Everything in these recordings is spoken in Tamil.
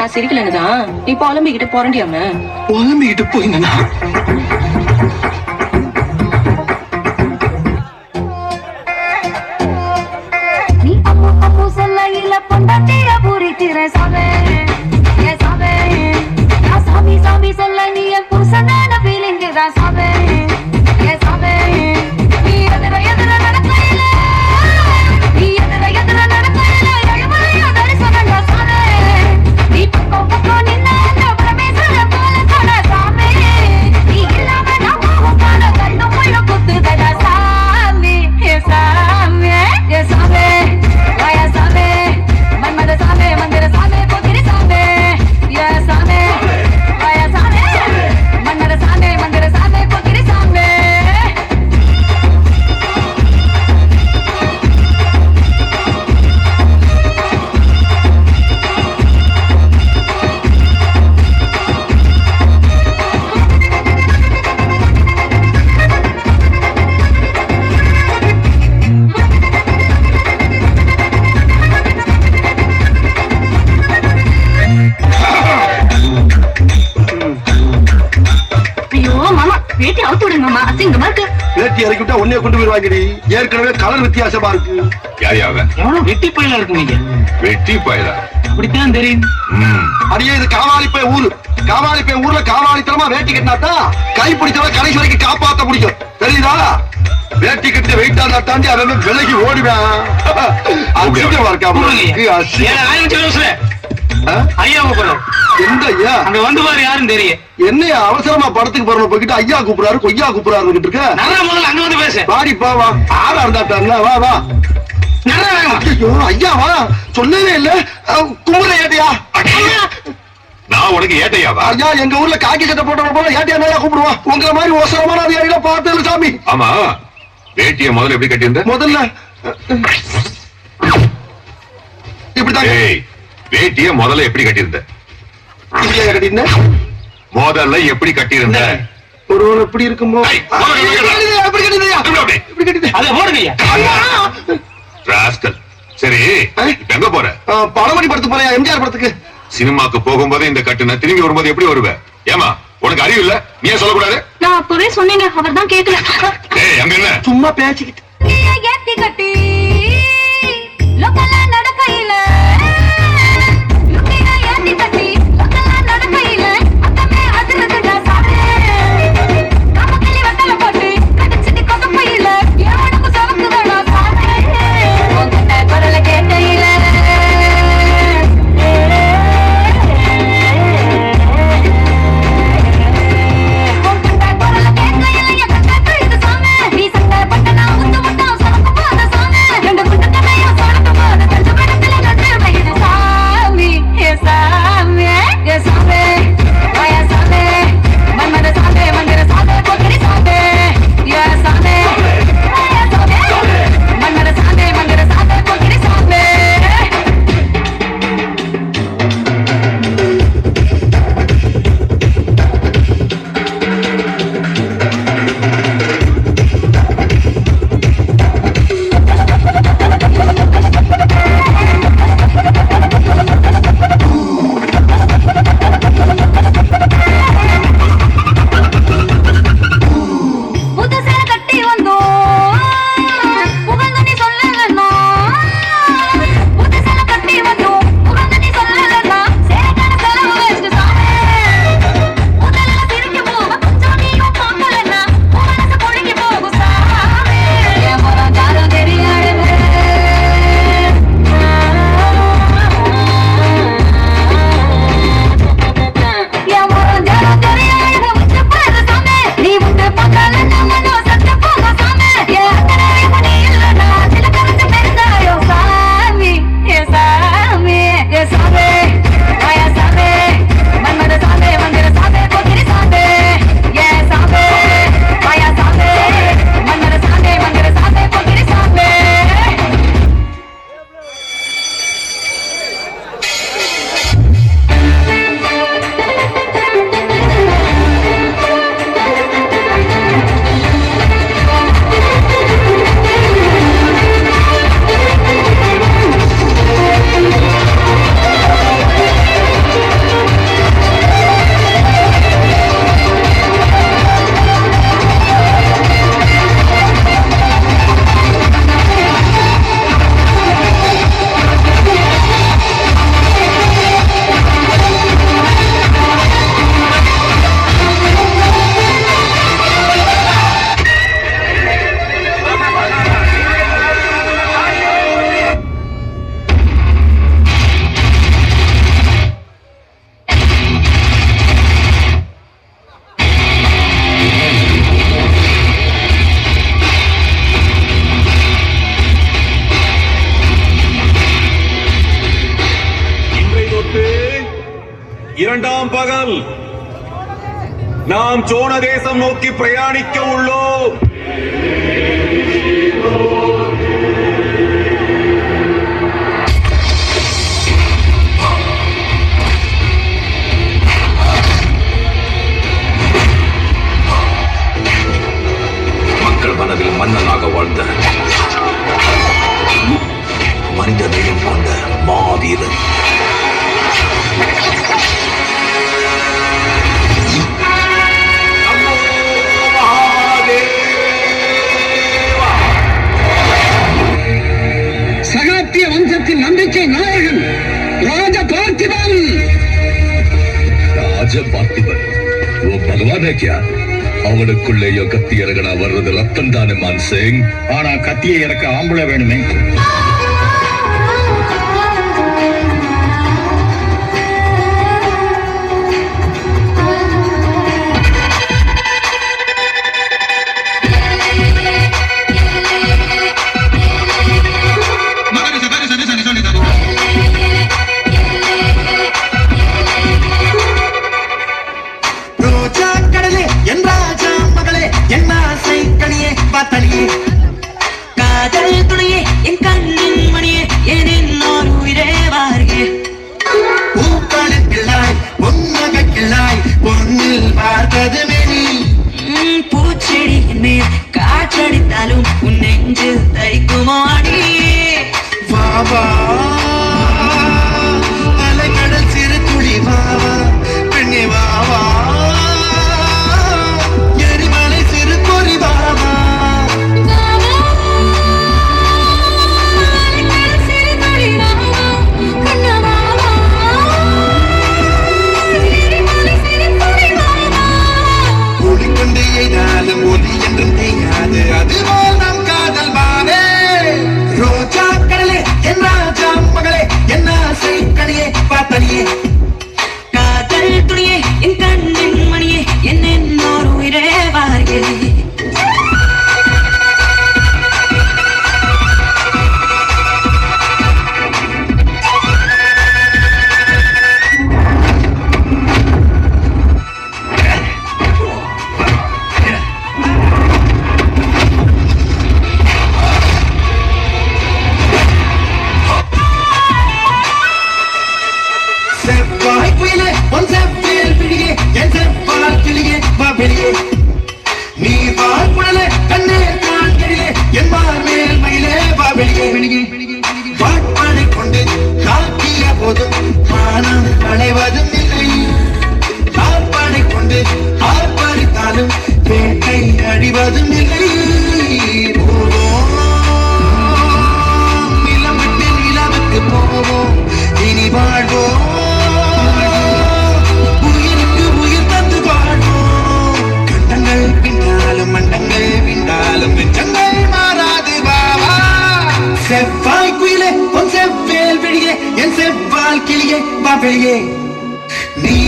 நான் சிரிக்கலன்னு தான் நீ புலம்பிக்கிட்டு புரண்டியாம புலம்பிக்கிட்டு போய் நின்னா நீ அம்மு அம்மு சொல்லையில பொண்டாட்டிய பூரித்திர சாவே ஏ சாவே நான் சாமி சாமி சொல்ல நீ என் புருஷனான ஃபீலிங் தான் சாவே இறக்கி விட்டா கொண்டு போயிருவாங்கடி. ஏற்கனவே கலர் வித்தியாசமா இருக்கு. யார் எவ்வளவு வெட்டி பயில இருக்கு நீங்க வெட்டி பயலா? அப்படித்தான் தெரியும். அடியே இது காவாலிப்பை ஊரு. காவாலிப்பை ஊர்ல காவாலித்தனமா வேட்டி கட்டினாதான் கை பிடிச்சவன கடைசி வரைக்கும் காப்பாத்த முடியும். தெரியுதா? வேட்டி கட்டி வெயிட்டா இருந்தா தாண்டி அவன் விலகி ஓடுவேன். அசிங்கமா இருக்கா? ஐயா. போறோம் எந்த ஐயா? அங்க வந்து பாரு யாரும் தெரியும் என்னையா அவசரமா படத்துக்கு போறோம் போய்கிட்டு ஐயா கூப்பிடுறாரு கொய்யா கூப்பிடுறாரு இருக்க? நல்லா முதல்ல அங்க பேசு. வாடி பா வா. ஆளா இருந்தா வா வா. நல்லா வேகமா. ஐயோ ஐயா வா. சொல்லவே இல்ல. ஏட்டியா? நான் உனக்கு ஏட்டையாவா ஐயா எங்க ஊர்ல காக்கி சட்டை போல ஏட்டியா மேல கூப்பிடுவான் உங்களை மாதிரி ஒசரமான அதிகாரிகளை பார்த்தது சாமி. ஆமா. வேட்டிய முதல்ல எப்படி கட்டியிருந்த? முதல்ல இப்படிதான் வேட்டிய முதல்ல எப்படி கட்டியிருந்த? கட்டின முதல்ல எப்படி கட்டியிருந்த? ஒரு ஒரு எப்படி இருக்குமோ அப்படி. ராஸ்கல் சரி எங்க போற? படமணி படத்துக்கு போறியா எம்ஜிஆர் படத்துக்கு. சினிமாக்கு போகும்போது இந்த கட்டுன திரும்பி வரும்போது எப்படி வருவ? ஏமா உனக்கு அறிவு இல்ல? நீ சொல்லக்கூடாது? நான் அப்பவே சொன்னீங்க அவர் தான் கேட்கல ஏய் அங்க என்ன? சும்மா பேசிக்கிட்டு. இரண்டாம் பகல். நாம் சோழ தேசம் நோக்கி பிரயாணிக்க உள்ளோம். மக்கள் மனதில் மன்னனாக வாழ்ந்த மனித தெய்வம் கொண்ட மாவீரன். சக்திவன் ஓ பகவானே கியா. அவங்களுக்குள்ளேயோ கத்தி இறக்கடா வர்றது ரத்தம் தானே மான் சிங். ஆனா கத்தியை இறக்க ஆம்பளை வேணுமே. வந்தாலும் உன் நெஞ்சு தைக்குமாடி வா. புயலே ஒன் சாப் புயல் பிடிக்கே என் சாப்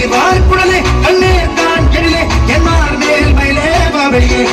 வார்ப்புடலே கண்ணே தான் எழிலே என் மேல் மயிலே பாவலியே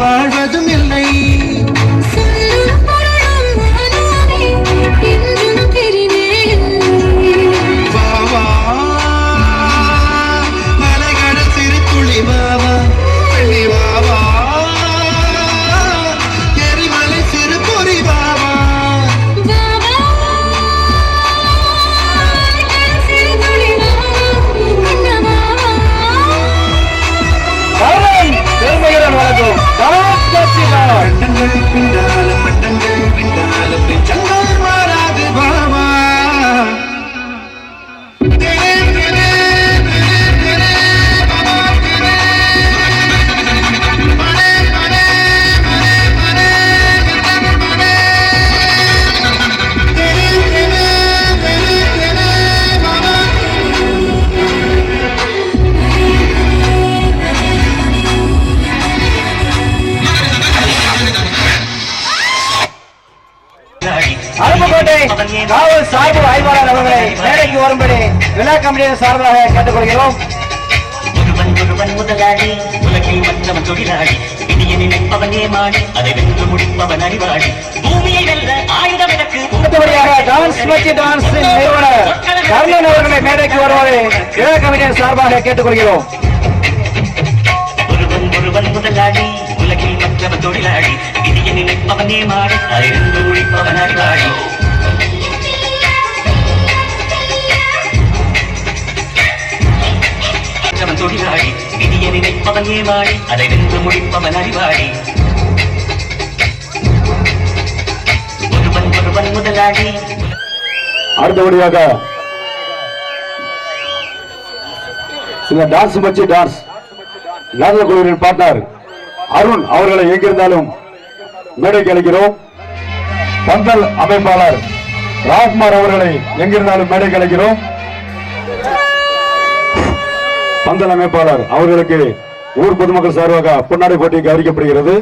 பாட விழா கமிட்டியின் சார்பாக கேட்டுக்கொள்கிறோம். ஒருவன் ஒருவன் முதலாளி உலகில் மற்றவன் தொழிலாளி. விதியை நினைப்பவன் ஏமாளி அதை வென்று முடிப்பவன் அறிவாளி. பூமியை வெல்ல ஆயுதம் எனக்கு அடுத்தபடியாக டான்ஸ் மச்சி டான்ஸ் நிறுவனர் கர்ணன் அவர்களை மேடைக்கு வருவாரு. விழா கமிட்டியின் சார்பாக கேட்டுக்கொள்கிறோம். ஒருவன் ஒருவன் முதலாளி உலகில் மற்றவன் தொழிலாளி. விதியை நினைப்பவன் ஏமாளி அதை வென்று முடிப்பவன் அறிவாளி. மற்றவன் தொழிலாளி விதியை நினைப்பவன் ஏமாளி அதை வென்று முடிப்பவன் அறிவாளி. ஒருவன் ஒருவன் முதலாளி. அடுத்தபடியாக சில டான்ஸ் மச்சி டான்ஸ் நடன குழுவின் பார்ட்னர் அருண் அவர்களை எங்கிருந்தாலும் மேடைக்கு அழைக்கிறோம். பந்தல் அமைப்பாளர் ராஜ்குமார் அவர்களை எங்கிருந்தாலும் மேடைக்கு அழைக்கிறோம். பந்தல் அமைப்பாளர் அவர்களுக்கு ஊர் பொதுமக்கள் சார்பாக பொன்னாடை போட்டி அறிவிக்கப்படுகிறது.